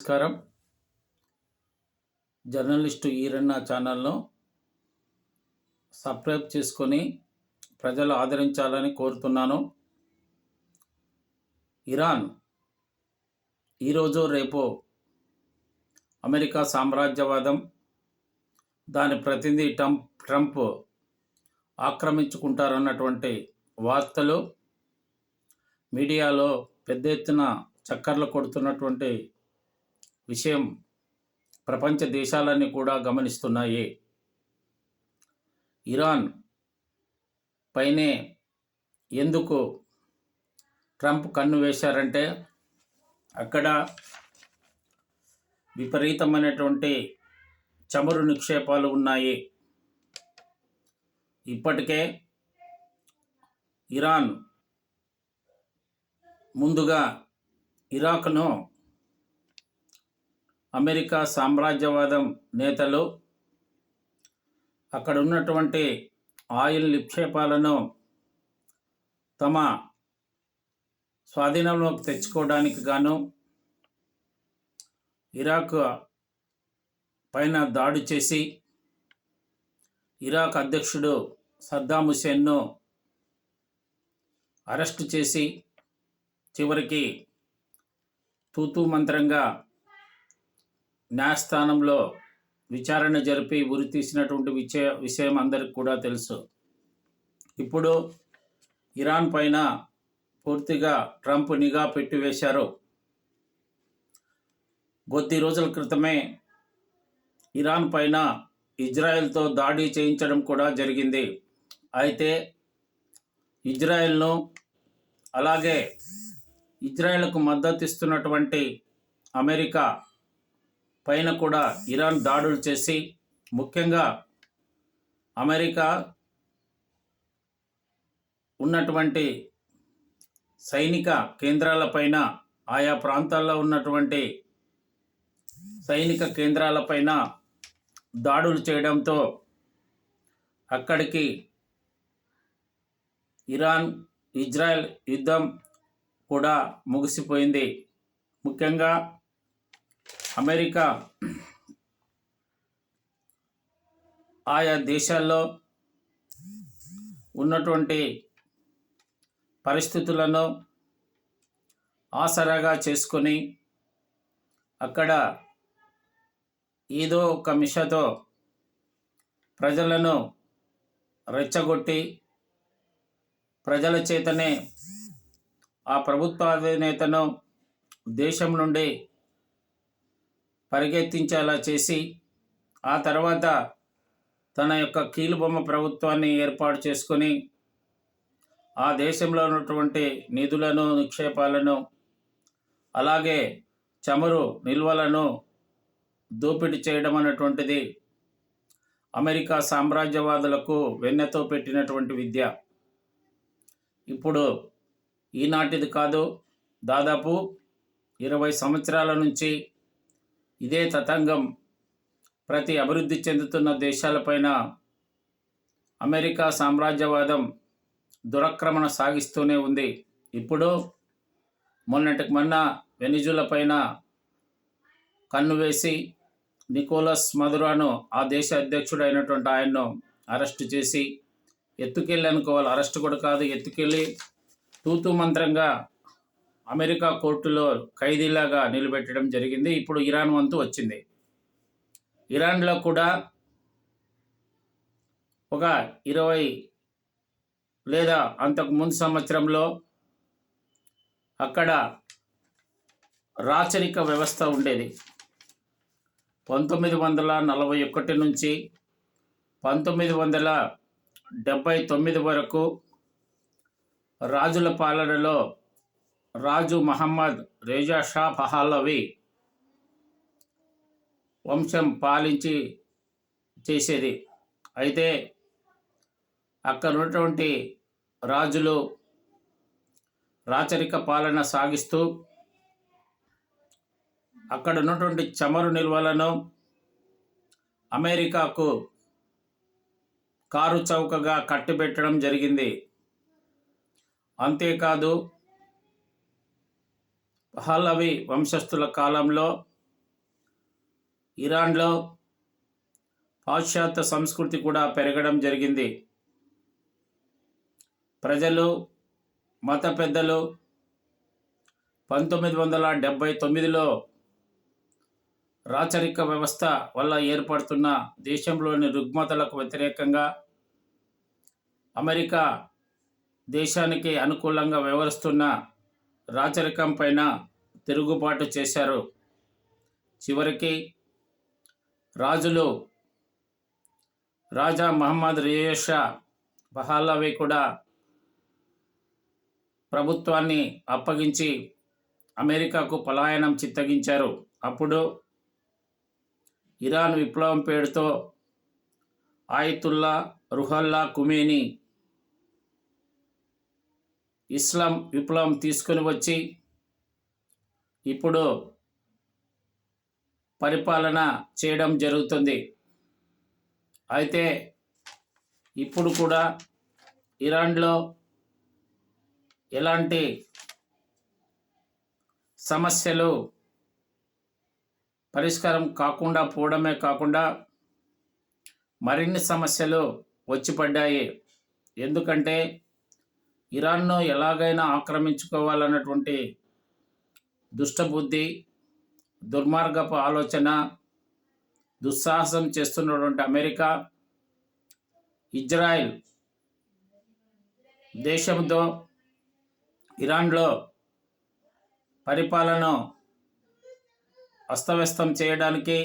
నమస్కారం. జర్నలిస్టు ఈరన్న ఛానల్ను సబ్స్క్రైబ్ చేసుకొని ప్రజలు ఆదరించాలని కోరుతున్నాను. ఇరాన్ ఈరోజు రేపు అమెరికా సామ్రాజ్యవాదం దాని ప్రతినిధి ట్రంప్ ట్రంప్ ఆక్రమించుకుంటారన్నటువంటి వార్తలు మీడియాలో పెద్ద ఎత్తున చక్కర్లు కొడుతున్నటువంటి విషయం ప్రపంచ దేశాలన్నీ కూడా గమనిస్తున్నాయి. ఇరాన్ పైనే ఎందుకు ట్రంప్ కన్ను వేశారంటే అక్కడ విపరీతమైనటువంటి చమురు నిక్షేపాలు ఉన్నాయి. ఇప్పటికే ఇరాన్ ముందుగా ఇరాక్ను అమెరికా సామ్రాజ్యవాదం నేతలు అక్కడ ఉన్నటువంటి ఆయిల్ నిక్షేపాలను తమ స్వాధీనంలోకి తెచ్చుకోవడానికి గాను ఇరాక్ పైన దాడి చేసి ఇరాక్ అధ్యక్షుడు సద్దాం హుసేన్ను అరెస్టు చేసి చివరికి తూతూ మంత్రంగా న్యాయస్థానంలో విచారణ జరిపి ఉరి తీసినటువంటి విషయ విషయం అందరికి కూడా తెలుసు. ఇప్పుడు ఇరాన్ పైన పూర్తిగా ట్రంప్ నిఘా పెట్టివేశారు. కొద్ది రోజుల క్రితమే ఇరాన్ పైన ఇజ్రాయెల్తో దాడి చేయించడం కూడా జరిగింది. అయితే ఇజ్రాయెల్ను అలాగే ఇజ్రాయెల్కు మద్దతు ఇస్తున్నటువంటి అమెరికా పైన కూడా ఇరాన్ దాడులు చేసి ముఖ్యంగా అమెరికా ఉన్నటువంటి సైనిక కేంద్రాలపైన ఆయా ప్రాంతాల్లో ఉన్నటువంటి సైనిక కేంద్రాలపైన దాడులు చేయడంతో అక్కడికి ఇరాన్ ఇజ్రాయెల్ యుద్ధం కూడా ముగిసిపోయింది. ముఖ్యంగా అమెరికా ఆయా దేశాల్లో ఉన్నటువంటి పరిస్థితులను ఆసరాగా చేసుకొని అక్కడ ఏదో ఒక మిషతో ప్రజలను రెచ్చగొట్టి ప్రజల చేతనే ఆ ప్రభుత్వ అధినేతను దేశం నుండి పరిగెత్తించేలా చేసి ఆ తర్వాత తన యొక్క కీలుబొమ్మ ప్రభుత్వాన్ని ఏర్పాటు చేసుకొని ఆ దేశంలో ఉన్నటువంటి నిధులను నిక్షేపాలను అలాగే చమురు నిల్వలను దోపిడీ చేయడం అనేటువంటిది అమెరికా సామ్రాజ్యవాదులకు వెన్నెతో పెట్టినటువంటి విద్య. ఇప్పుడు ఈనాటిది కాదు దాదాపు ఇరవై సంవత్సరాల నుంచి ఇదే తతంగం ప్రతి అభివృద్ధి చెందుతున్న దేశాలపైన అమెరికా సామ్రాజ్యవాదం దురక్రమణ సాగిస్తూనే ఉంది. ఇప్పుడు మొన్నటికి మొన్న వెనిజుల పైన కన్ను వేసి నికోలస్ మధురాను ఆ దేశ అధ్యక్షుడు అయినటువంటి ఆయన్ను అరెస్టు చేసి ఎత్తుకెళ్ళి అనుకోవాలి. అరెస్ట్ కూడా కాదు ఎత్తుకెళ్ళి తూతూ మంత్రంగా అమెరికా కోర్టులో ఖైదీలాగా నిలబెట్టడం జరిగింది. ఇప్పుడు ఇరాన్ వంతు వచ్చింది. ఇరాన్లో కూడా ఒక ఇరవై లేదా అంతకు ముందు సంవత్సరంలో అక్కడ రాచరిక వ్యవస్థ ఉండేది. పంతొమ్మిది వందల నలభై ఒకటి నుంచి పంతొమ్మిది వందల డెబ్భై తొమ్మిది వరకు రాజుల పాలనలో రాజు మహమ్మద్ రేజా షా పహాలవి వంశం పాలించి చేసేది. అయితే అక్కడ ఉన్నటువంటి రాజులు రాచరిక పాలన సాగిస్తూ అక్కడ ఉన్నటువంటి చమురు నిల్వలను అమెరికాకు కారు చౌకగా కట్టిబెట్టడం జరిగింది. అంతేకాదు పహలవి వంశస్థుల కాలంలో ఇరాన్లో పాశ్చాత్య సంస్కృతి కూడా పెరగడం జరిగింది. ప్రజలు మత పెద్దలు పంతొమ్మిది వందల డెబ్భై తొమ్మిదిలో రాచరిక వ్యవస్థ వల్ల ఏర్పడుతున్న దేశంలోని రుగ్మతలకు వ్యతిరేకంగా అమెరికా దేశానికి అనుకూలంగా వ్యవహరిస్తున్న రాచరికం పైన తిరుగుబాటు చేశారు. చివరికి రాజులు రాజా మహమ్మద్ రియేషా బహాలవి కూడా ప్రభుత్వాన్ని అప్పగించి అమెరికాకు పలాయనం చిత్తగించారు. అప్పుడు ఇరాన్ విప్లవం పేరుతో ఆయతుల్లా రుహల్లా కుమేని ఇస్లాం విప్లవం తీసుకొని వచ్చి ఇప్పుడు పరిపాలన చేయడం జరుగుతుంది. అయితే ఇప్పుడు కూడా ఇరాన్లో ఎలాంటి సమస్యలు పరిష్కారం కాకుండా పోవడమే కాకుండా మరిన్ని సమస్యలు వచ్చి పడ్డాయి. ఎందుకంటే ఇరాన్ను ఎలాగైనా ఆక్రమించుకోవాలన్నటువంటి దుష్టబుద్ధి దుర్మార్గపు ఆలోచన దుస్సాహసం చేస్తున్నటువంటి అమెరికా ఇజ్రాయెల్ దేశంతో ఇరాన్లో పరిపాలన అస్తవ్యస్తం చేయడానికి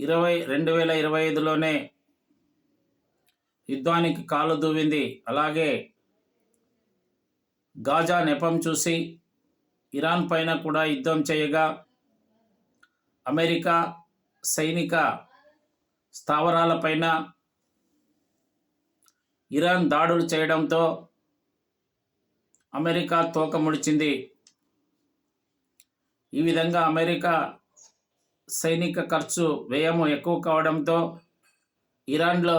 ఇరవై రెండు వేల ఇరవై ఐదులోనే యుద్ధానికి కాలు దూవింది. అలాగే గాజా నెపం చూసి ఇరాన్ పైన కూడా యుద్ధం చేయగా అమెరికా సైనిక స్థావరాలపైన ఇరాన్ దాడులు చేయడంతో అమెరికా తోక ముడిచింది. ఈ విధంగా అమెరికా సైనిక ఖర్చు వ్యయము ఎక్కువ కావడంతో ఇరాన్లో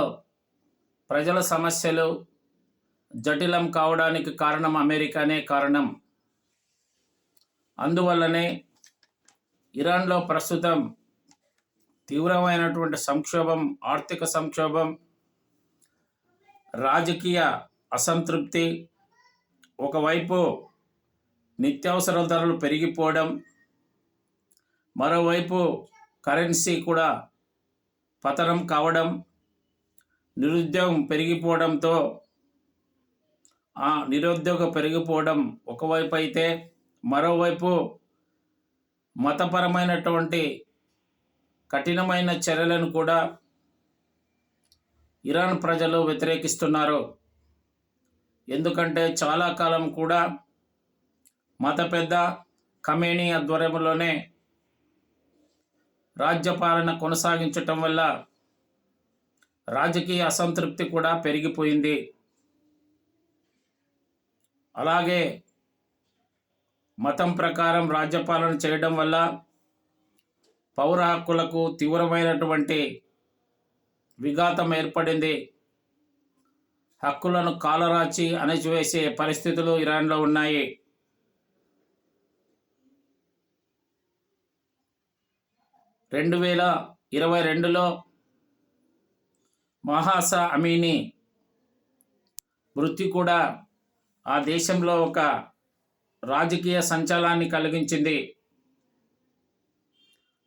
ప్రజల సమస్యలు జటిలం కావడానికి కారణం అమెరికానే కారణం. అందువల్లనే ఇరాన్లో ప్రస్తుతం తీవ్రమైనటువంటి సంక్షోభం ఆర్థిక సంక్షోభం రాజకీయ అసంతృప్తి ఒకవైపు నిత్యావసర ధరలు పెరిగిపోవడం మరోవైపు కరెన్సీ కూడా పతనం కావడం నిరుద్యోగం పెరిగిపోవడంతో ఆ నిరుద్యోగం పెరిగిపోవడం ఒకవైపు అయితే మరోవైపు మతపరమైనటువంటి కఠినమైన చర్యలను కూడా ఇరాన్ ప్రజలు వ్యతిరేకిస్తున్నారు. ఎందుకంటే చాలా కాలం కూడా మత పెద్ద కమేనీ ఆధ్వర్యంలోనే రాజ్యపాలన కొనసాగించటం వల్ల రాజకీయ అసంతృప్తి కూడా పెరిగిపోయింది. అలాగే మతం ప్రకారం రాజ్యపాలన చేయడం వల్ల పౌర హక్కులకు తీవ్రమైనటువంటి విఘాతం ఏర్పడింది. హక్కులను కాలరాచి అణచివేసే పరిస్థితులు ఇరాన్లో ఉన్నాయి. రెండు వేల ఇరవై రెండులో మహాసా అమీని వృత్తి కూడా ఆ దేశంలో ఒక రాజకీయ సంచలాన్ని కలిగించింది.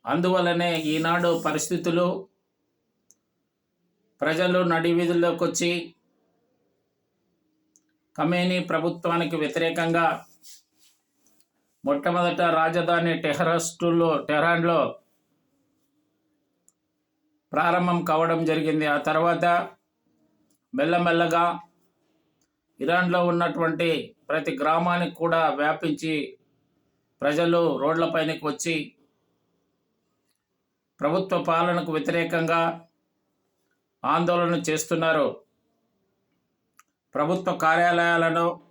అందువలనే ఈనాడు పరిస్థితులు ప్రజలు నడివీధుల్లోకి వచ్చి కమేనీ ప్రభుత్వానికి వ్యతిరేకంగా మొట్టమొదట రాజధాని టెహరస్టులో టెహరాన్లో ప్రారంభం కావడం జరిగింది. ఆ తర్వాత మెల్లమెల్లగా ఇరాన్లో ఉన్నటువంటి ప్రతి గ్రామానికి కూడా వ్యాపించి ప్రజలు రోడ్లపైనకి వచ్చి ప్రభుత్వ పాలనకు వ్యతిరేకంగా ఆందోళన చేస్తున్నారు. ప్రభుత్వ కార్యాలయాలను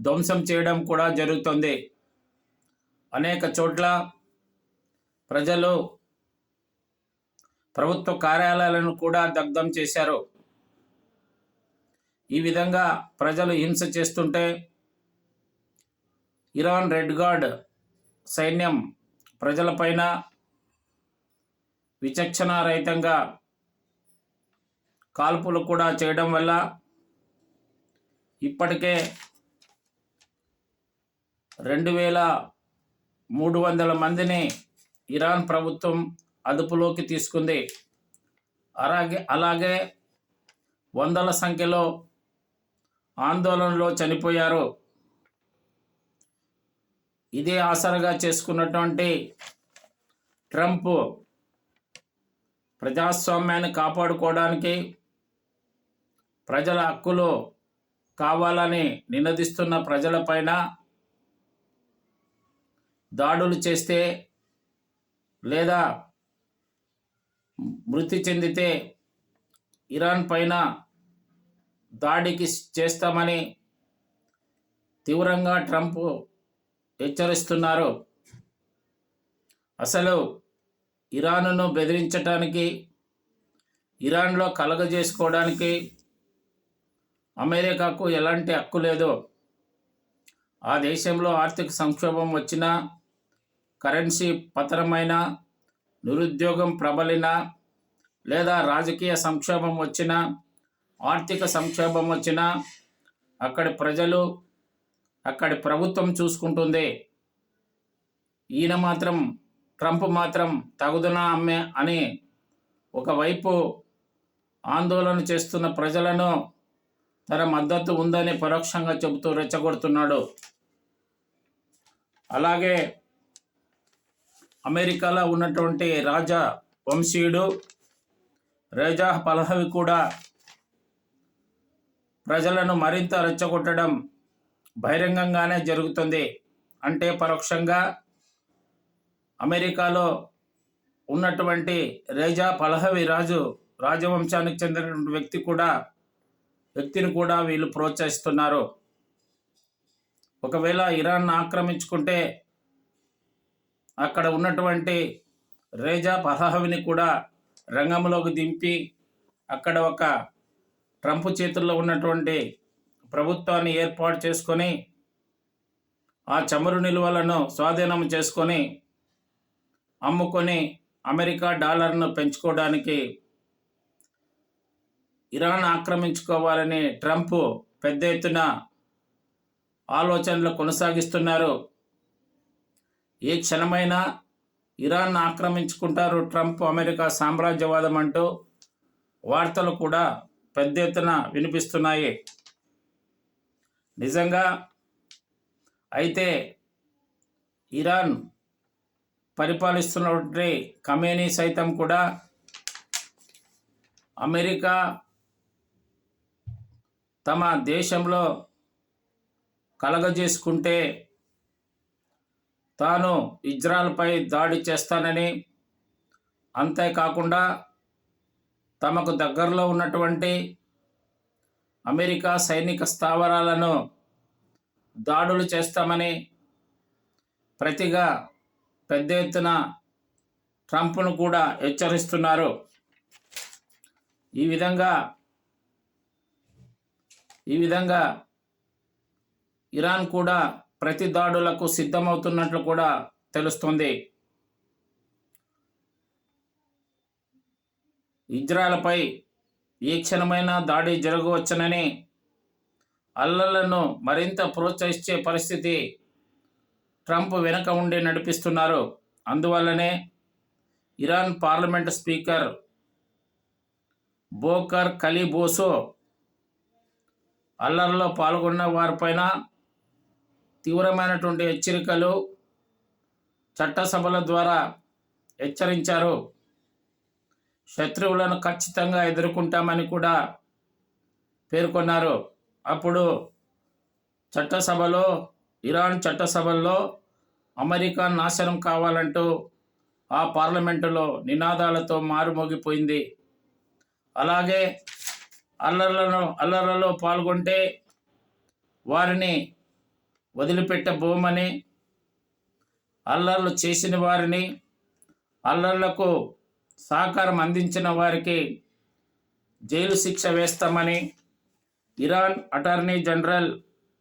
ధ్వంసం చేయడం కూడా జరుగుతుంది. అనేక చోట్ల ప్రజలు ప్రభుత్వ కార్యాలయాలను కూడా దగ్ధం చేశారు. ఈ విధంగా ప్రజలు హింస చేస్తుంటే ఇరాన్ రెడ్ గార్డ్ సైన్యం ప్రజలపైన విచక్షణారహితంగా కాల్పులు కూడా చేయడం వల్ల ఇప్పటికే రెండు వేల మూడు వందల మందిని ఇరాన్ ప్రభుత్వం అదుపులోకి తీసుకుంది. అలాగే అలాగే వందల సంఖ్యలో ఆందోళనలో చనిపోయారు. ఇదే ఆసరగా చేసుకున్నటువంటి ట్రంప్ ప్రజాస్వామ్యాన్ని కాపాడుకోవడానికి ప్రజల హక్కులు కావాలని నినదిస్తున్న ప్రజలపైన దాడులు చేస్తే లేదా మృతి చెందితే ఇరాన్ పైన దాడికి చేస్తామని తీవ్రంగా ట్రంప్ హెచ్చరిస్తున్నారు. అసలు ఇరాన్ను బెదిరించటానికి ఇరాన్లో కలగజేసుకోవడానికి అమెరికాకు ఎలాంటి హక్కు లేదు. ఆ దేశంలో ఆర్థిక సంక్షోభం వచ్చినా కరెన్సీ పతనమైన నిరుద్యోగం ప్రబలిన లేదా రాజకీయ సంక్షోభం వచ్చినా ఆర్థిక సంక్షోభం వచ్చినా అక్కడి ప్రజలు అక్కడి ప్రభుత్వం చూసుకుంటుంది. ఈయన మాత్రం ట్రంప్ మాత్రం తగుదునా అమ్మే అని ఒకవైపు ఆందోళన చేస్తున్న ప్రజలను తన మద్దతు ఉందని పరోక్షంగా చెబుతూ రెచ్చగొడుతున్నాడు. అలాగే అమెరికాలో ఉన్నటువంటి రాజా వంశీయుడు రేజా పలహవి కూడా ప్రజలను మరింత రెచ్చగొట్టడం బహిరంగంగానే జరుగుతుంది. అంటే పరోక్షంగా అమెరికాలో ఉన్నటువంటి రేజా పలహవి రాజు రాజవంశానికి చెందినటువంటి వ్యక్తి కూడా వ్యక్తిని కూడా వీళ్ళు ప్రోత్సహిస్తున్నారు. ఒకవేళ ఇరాన్ ఆక్రమించుకుంటే అక్కడ ఉన్నటువంటి రేజా పలహవిని కూడా రంగంలోకి దింపి అక్కడ ఒక ట్రంప్ చేతుల్లో ఉన్నటువంటి ప్రభుత్వాన్ని ఏర్పాటు చేసుకొని ఆ చమురు నిల్వలను స్వాధీనం చేసుకొని అమ్ముకొని అమెరికా డాలర్ను పెంచుకోవడానికి ఇరాన్ ఆక్రమించుకోవాలని ట్రంప్ పెద్ద ఎత్తున ఆలోచనలు కొనసాగిస్తున్నారు. ఏ క్షణమైనా ఇరాన్ ఆక్రమించుకుంటారు ట్రంప్ అమెరికా సామ్రాజ్యవాదం అంటూ వార్తలు కూడా పెద్ద ఎత్తున వినిపిస్తున్నాయి. నిజంగా అయితే ఇరాన్ పరిపాలిస్తున్నటువంటి కమేనీ సైతం కూడా అమెరికా తమ దేశంలో కలగజేసుకుంటే తాను ఇజ్రాయల్పై దాడి చేస్తానని. అంతేకాకుండా తమకు దగ్గరలో ఉన్నటువంటి అమెరికా సైనిక స్థావరాలను దాడులు చేస్తామని ప్రతిగా పెద్ద ఎత్తున ట్రంప్ను కూడా హెచ్చరిస్తున్నారు. ఈ విధంగా ఈ విధంగా ఇరాన్ కూడా ప్రతి దాడులకు సిద్ధమవుతున్నట్లు కూడా తెలుస్తుంది. ఇజ్రాయల్పై ఏ క్షణమైన దాడి జరగవచ్చునని అల్లలను మరింత ప్రోత్సహించే పరిస్థితి ట్రంప్ వెనుక ఉండి నడిపిస్తున్నారు. అందువల్లనే ఇరాన్ పార్లమెంట్ స్పీకర్ బోకర్ కలీబోసో అల్లర్లో పాల్గొన్న వారిపైన తీవ్రమైనటువంటి హెచ్చరికలు చట్టసభల ద్వారా హెచ్చరించారు. శత్రువులను ఖచ్చితంగా ఎదుర్కొంటామని కూడా పేర్కొన్నారు. అప్పుడు చట్టసభలో ఇరాన్ చట్టసభల్లో అమెరికా నాశనం కావాలంటూ ఆ పార్లమెంటులో నినాదాలతో మారుమోగిపోయింది. అలాగే అల్లర్లను అల్లర్లలో పాల్గొంటే వారిని వదిలిపెట్టబోమని అల్లర్లు చేసిన వారిని అల్లర్లకు సహకారం అందించిన వారికి జైలు శిక్ష వేస్తామని ఇరాన్ అటార్నీ జనరల్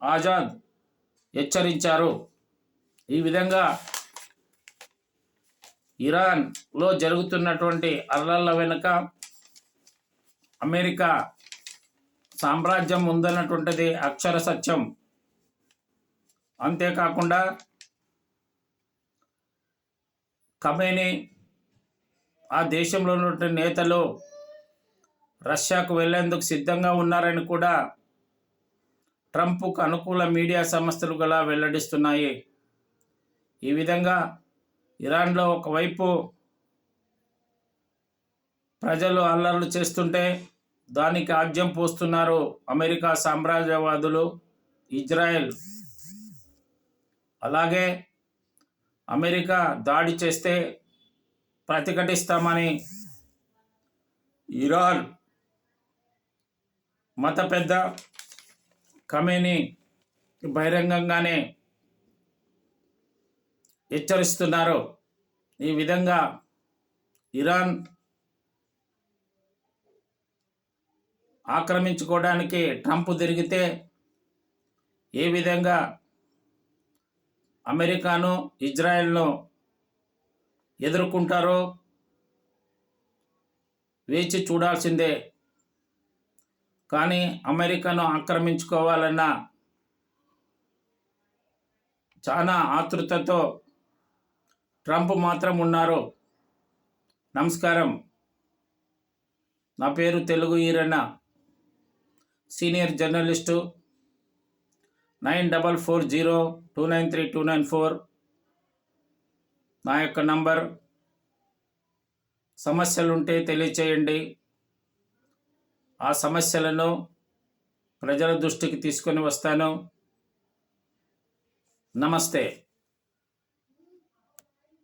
ఆజాద్ హెచ్చరించారు. ఈ విధంగా ఇరాన్లో జరుగుతున్నటువంటి అల్లర్ల వెనుక అమెరికా సామ్రాజ్యం ఉందన్నటువంటిది అక్షర సత్యం. అంతేకాకుండా కమేని ఆ దేశంలో ఉన్నటువంటి నేతలు రష్యాకు వెళ్ళేందుకు సిద్ధంగా ఉన్నారని కూడా ట్రంప్కు అనుకూల మీడియా సంస్థలు గల వెల్లడిస్తున్నాయి. ఈ విధంగా ఇరాన్లో ఒకవైపు ప్రజలు అల్లర్లు చేస్తుంటే దానికి ఆజ్యం పోస్తున్నారు అమెరికా సామ్రాజ్యవాదులు ఇజ్రాయెల్. అలాగే అమెరికా దాడి చేస్తే ప్రతిఘటిస్తామని ఇరాన్ మత పెద్ద కమేని బహిరంగంగానే హెచ్చరిస్తున్నారు. ఈ విధంగా ఇరాన్ ఆక్రమించుకోవడానికి ట్రంప్ తిరిగితే ఏ విధంగా అమెరికాను ఇజ్రాయెల్ను ఎదుర్కొంటారో వేచి చూడాల్సిందే. కానీ అమెరికాను ఆక్రమించుకోవాలన్న చాలా ఆతృతతో ట్రంప్ మాత్రం ఉన్నారు. నమస్కారం. నా పేరు Telugu Eeranna. Senior journalist nine double four zero two nine three two nine four. నా యొక్క నంబర్ సమస్యలుంటే తెలియచేయండి. ఆ సమస్యలను ప్రజల దృష్టికి తీసుకొని వస్తాను. నమస్తే.